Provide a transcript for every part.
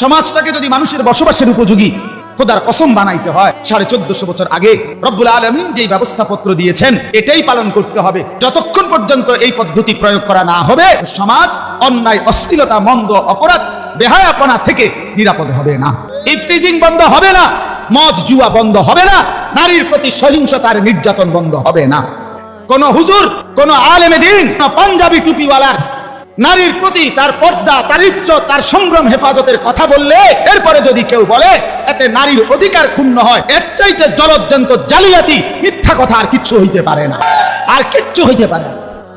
সমাজটাকে যদি মানুষের বসবাসের উপযোগী খোদার কসম বানাইতে হয়, সাড়ে চোদ্দশো বছর আগে রব্বুল আলমী যেই ব্যবস্থাপত্র দিয়েছেন, এটাই পালন করতে হবে। যতক্ষণ পর্যন্ত এই পদ্ধতি প্রয়োগ করা না হবে, সমাজ অন্যায়, অশ্লীলতা, মন্দ, অপরাধ, বেহায়াপনা থেকে নিরাপদ হবে না। ইফটিজিং বন্ধ হবে না, মদ জুয়া বন্ধ হবে না, নারীর প্রতি সহিংসতার নির্যাতন বন্ধ হবে না। কোন হুজুর, কোন আলেমে দিন পাঞ্জাবি টুপিওয়ালার নারীর প্রতি তার পর্দা, তার ইজ্জত, তার সংগ্রাম, হেফাজতের কথা বললে এরপরে যদি কেউ বলে, এতে নারীর অধিকার ক্ষুণ্ণ হয়, এর চাইতে জলজ্জন্ত জালিয়াতি মিথ্যা কথা আর কিচ্ছু হইতে পারে না। আর কিচ্ছু হইতে পারে।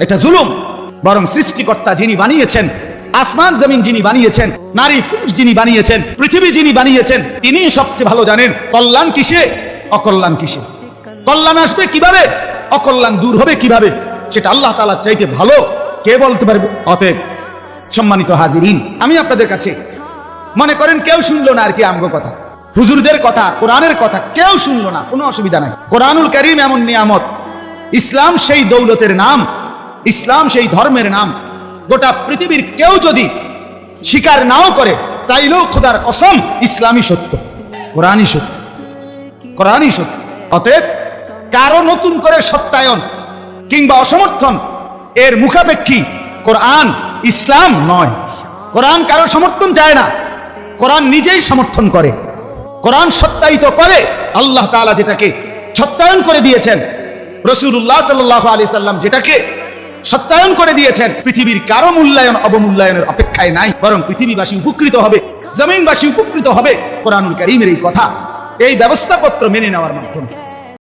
এটা জুলুম। বরং সৃষ্টিকর্তা যিনি বানিয়েছেন, আসমান, জমিন যিনি বানিয়েছেন, নারী, পুরুষ যিনি বানিয়েছেন, পৃথিবী যিনি বানিয়েছেন তিনি সবচেয়ে ভালো জানেন, কল্যাণ কিসে? অকল্যাণ কিসে? কল্যাণ আসবে কীভাবে? অকল্যাণ দূর হবে কীভাবে? সেটা আল্লাহ তালা চাইতে ভালো। কে বলতে পারবে? অতএব সম্মানিত হাজিরিন, আমি আপনাদের কাছে মনে করেন কেউ শুনলো না আর কি আমগো কথা। হুজুরদের কথা, কোরআনের কথা কেউ শুনলো না, কোনো অসুবিধা নাই। কোরআনুল করিম এমন নিয়ামত, ইসলাম সেই দৌলতের নাম, ইসলাম সেই ধর্মের নাম, গোটা পৃথিবীর কেউ যদি স্বীকার নাও করে, তাইলেও খোদার কসম ইসলামই সত্য, কোরআনই সত্য কোরআনই সত্য। অতএব কারও নতুন করে সত্যায়ন কিংবা অসমর্থন এর মুখাপেক্ষী। কোরআন ইসলাম নয়। কোরআন কারও সমর্থন চায় না। কোরআন নিজেই সমর্থন করে। কোরআন সত্যায়িত করে। আল্লাহ তাআলা যেটাকে সত্যায়ন করে দিয়েছেন রসুল্লাহ সাল্লাহ আলি সাল্লাম যেটাকে সত্যায়ন করে দিয়েছেন, পৃথিবীর কারও মূল্যায়ন, অবমূল্যায়নের অপেক্ষায় নাই, বরং পৃথিবীবাসী উপকৃত হবে, জমিনবাসী উপকৃত হবে কোরআনুল করিমের এই কথা, এই ব্যবস্থাপত্র মেনে নেওয়ার মাধ্যমে।